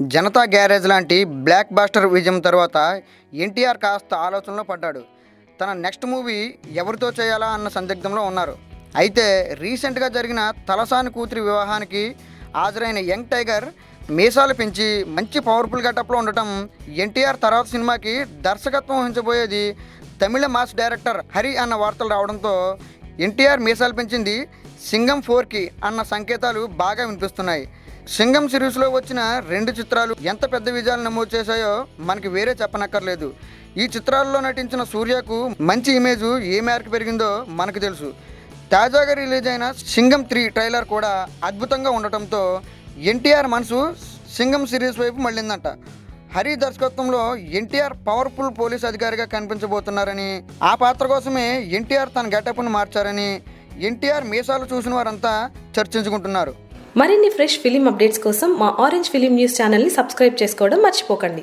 Janata garage లాంటి blockbuster విజయం తర్వాత ఎన్టీఆర్ కాస్త ఆలోచనలో పడ్డాడు. తన నెక్స్ట్ మూవీ ఎవరితో చేయాలా అన్న సందిగ్ధంలో ఉన్నారు. అయితే రీసెంట్గా జరిగిన తలసాని కూతురి వివాహానికి హాజరైన యంగ్ టైగర్ మీసాలు పెంచి మంచి పవర్ఫుల్ గెటప్లో ఉండటం ఎన్టీఆర్ తర్వాత సినిమాకి దర్శకత్వం వహించబోయేది తమిళ మాస్ డైరెక్టర్ హరి అన్న వార్తలు రావడంతో ఎన్టీఆర్ మీసాలు పెంచింది సింగం ఫోర్కి అన్న సంకేతాలు బాగా వినిపిస్తున్నాయి. సింగం సిరీస్లో వచ్చిన రెండు చిత్రాలు ఎంత పెద్ద విజయాలు నమోదు చేశాయో మనకి వేరే చెప్పనక్కర్లేదు. ఈ చిత్రాల్లో నటించిన సూర్యకు మంచి ఇమేజ్ ఏ మేరకు పెరిగిందో మనకు తెలుసు. తాజాగా రిలీజ్ అయిన సింగం త్రీ ట్రైలర్ కూడా అద్భుతంగా ఉండటంతో ఎన్టీఆర్ మనసు సింగం సిరీస్ వైపు మళ్ళిందంట. హరి దర్శకత్వంలో ఎన్టీఆర్ పవర్ఫుల్ పోలీస్ అధికారిగా కనిపించబోతున్నారని ఆ పాత్ర కోసమే ఎన్టీఆర్ తన గెటప్ను మార్చారని ఎన్టీఆర్ మీసాలు చూసిన వారంతా చర్చించుకుంటున్నారు. మరిన్ని ఫ్రెష్ ఫిలిం అప్డేట్స్ కోసం మా ఆరెంజ్ ఫిలిం న్యూస్ ఛానల్ని సబ్స్క్రైబ్ చేసుకోవడం మర్చిపోకండి.